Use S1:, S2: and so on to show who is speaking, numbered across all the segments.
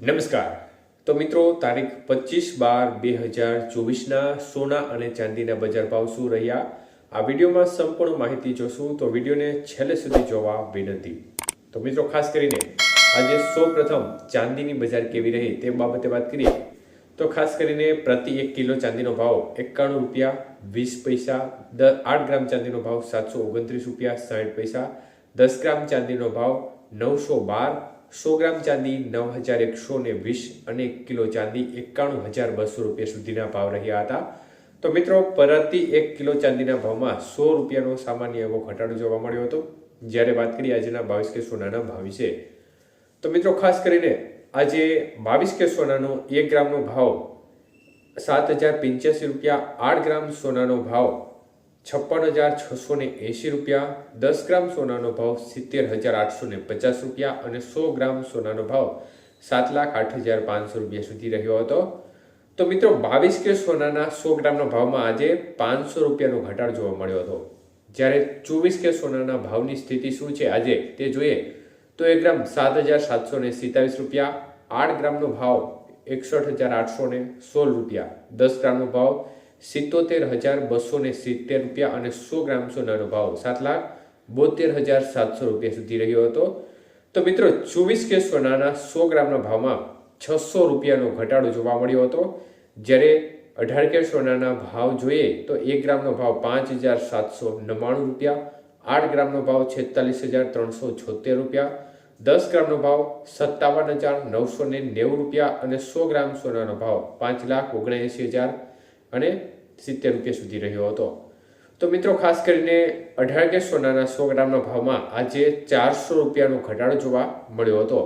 S1: નમસ્કાર. તો મિત્રો, તારીખ પચીસ બાર બે હજાર ચોવીસના સોના અને ચાંદીના બજાર ભાવ શું રહ્યા? આ વિડીયોમાં સંપૂર્ણ માહિતી જોશું, તો વિડીયોને છેલ્લે સુધી જોવા વિનંતી. તો મિત્રો, ખાસ કરીને આજે સૌ પ્રથમ ચાંદીની બજાર કેવી રહી તે બાબતે વાત કરીએ. તો ખાસ કરીને પ્રતિ એક કિલો ચાંદીનો ભાવ એકાણું રૂપિયા વીસ પૈસા, દ આઠ ગ્રામ ચાંદીનો ભાવ સાતસો ઓગણત્રીસ રૂપિયા સાઠ પૈસા, દસ ગ્રામ ચાંદીનો ભાવ નવસો બાર સો ગ્રામ ચાંદી નવ હજાર એકસો ને વીસ અને કિલો ચાંદી એકાણું હજાર બસો રૂપિયા સુધીના ભાવ રહ્યા હતા. તો મિત્રો, પ્રતિ એક કિલો ચાંદીના ભાવમાં સો રૂપિયાનો સામાન્ય એવો ઘટાડો જોવા મળ્યો હતો. જ્યારે વાત કરીએ આજના બાવીસ કે સોનાના ભાવ વિશે, તો મિત્રો, ખાસ કરીને આજે બાવીસ કે સોનાનો એક ગ્રામનો ભાવ સાત હજાર પંચ્યાસી રૂપિયા આઠ ગ્રામ સોનાનો ભાવ છપ્પન હજાર છસો ને એંશી રૂપિયા, દસ ગ્રામ સોનાનો ભાવ સિત્તેર હજાર આઠસો ને પચાસ રૂપિયા અને સો ગ્રામ સોનાનો ભાવ સાત લાખ આઠ હજાર પાંચસો રૂપિયા સુધી રહ્યો હતો. તો મિત્રો, બાવીસ કે સોનાના સો ગ્રામના ભાવમાં આજે પાંચસો રૂપિયાનો ઘટાડો જોવા મળ્યો હતો. જ્યારે ચોવીસ કે સોનાના ભાવની સ્થિતિ શું છે આજે તે જોઈએ તો એક ગ્રામ સાત હજાર સાતસો ને સિત્તાવીસ રૂપિયા, આઠ ગ્રામનો ભાવ એકસઠ હજાર આઠસો ને સોળ રૂપિયા, દસ ગ્રામનો ભાવ સિત્તોતેર હજાર બસો સિત્તેર રૂપિયા અને સો ગ્રામ સોનાનો ભાવ સાત લાખ બોતેર હજાર સાતસો રૂપિયા સુધી રહ્યો હતો. તો મિત્રો, ચોવીસ કે સોનાના સો ગ્રામના ભાવમાં છસો રૂપિયાનો ઘટાડો જોવા મળ્યો હતો. જ્યારે અઢાર કે સોનાના ભાવ જોઈએ તો એક ગ્રામનો ભાવ પાંચ હજાર સાતસો નવ્વાણું રૂપિયા, આઠ ગ્રામનો ભાવ છેતાલીસ હજાર ત્રણસો છોતેર રૂપિયા, દસ ગ્રામનો ભાવ સત્તાવન હજાર નવસો ને નેવું રૂપિયા અને સો ગ્રામ સોનાનો ભાવ પાંચ લાખ ઓગણએંસી હજાર અને સિત્તેર રૂપિયા સુધી રહ્યો હતો. તો મિત્રો, ખાસ કરીને અઢાર કે સોનાના સો ગ્રામના ભાવમાં આજે ચારસો રૂપિયાનો ઘટાડો જોવા મળ્યો હતો.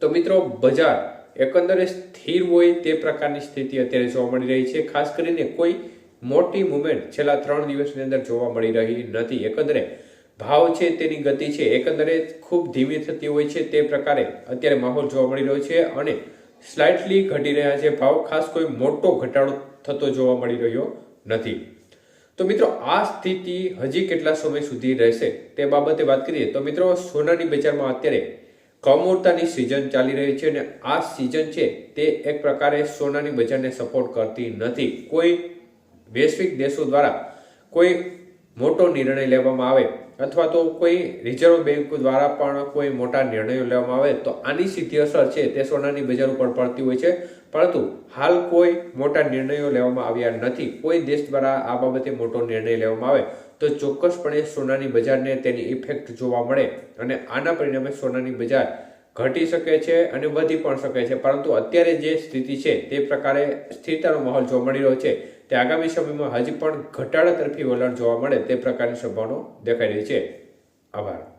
S1: તો મિત્રો, બજાર એકંદરે સ્થિર હોય તે પ્રકારની સ્થિતિ અત્યારે જોવા મળી રહી છે. ખાસ કરીને કોઈ મોટી મુવમેન્ટ છેલ્લા ત્રણ દિવસની અંદર જોવા મળી રહી નથી. એકંદરે ભાવ છે તેની ગતિ છે. એકંદરે ખૂબ ધીમી થતી હોય છે તે પ્રકારે અત્યારે માહોલ જોવા મળી રહ્યો છે અને સ્લાઇટલી ઘટી રહ્યા છે. ભાવ ખાસ કોઈ મોટો ઘટાડો થતો જોવા મળી રહ્યો નથી. તો મિત્રો, આ સ્થિતિ હજી કેટલા સમય સુધી રહેશે તે બાબતે વાત કરીએ તો મિત્રો, સોનાની બજારમાં અત્યારે કમોરતાની સિઝન ચાલી રહી છે અને આ સિઝન છે તે એક પ્રકારે સોનાની બજારને સપોર્ટ કરતી નથી. કોઈ વૈશ્વિક દેશો દ્વારા કોઈ મોટો નિર્ણય લેવામાં આવે અથવા તો કોઈ રિઝર્વ બેંક દ્વારા પણ કોઈ મોટા નિર્ણયો લેવામાં આવે તો આની સીધી અસર છે તે સોનાની બજાર ઉપર પડતી હોય છે. પરંતુ હાલ કોઈ મોટા નિર્ણયો લેવામાં આવ્યા નથી. કોઈ દેશ દ્વારા આ બાબતે મોટો નિર્ણય લેવામાં આવે તો ચોક્કસપણે સોનાની બજારને તેની ઇફેક્ટ જોવા મળે અને આના પરિણામે સોનાની બજાર ઘટી શકે છે અને વધી પણ શકે છે. પરંતુ અત્યારે જે સ્થિતિ છે, તે પ્રકારે સ્થિરતાનો માહોલ જોવા મળી રહ્યો છે. તે આગામી સમયમાં હજી પણ ઘટાડા તરફી વલણ જોવા મળે તે પ્રકારની સંભાવનાઓ દેખાઈ રહી છે. આભાર.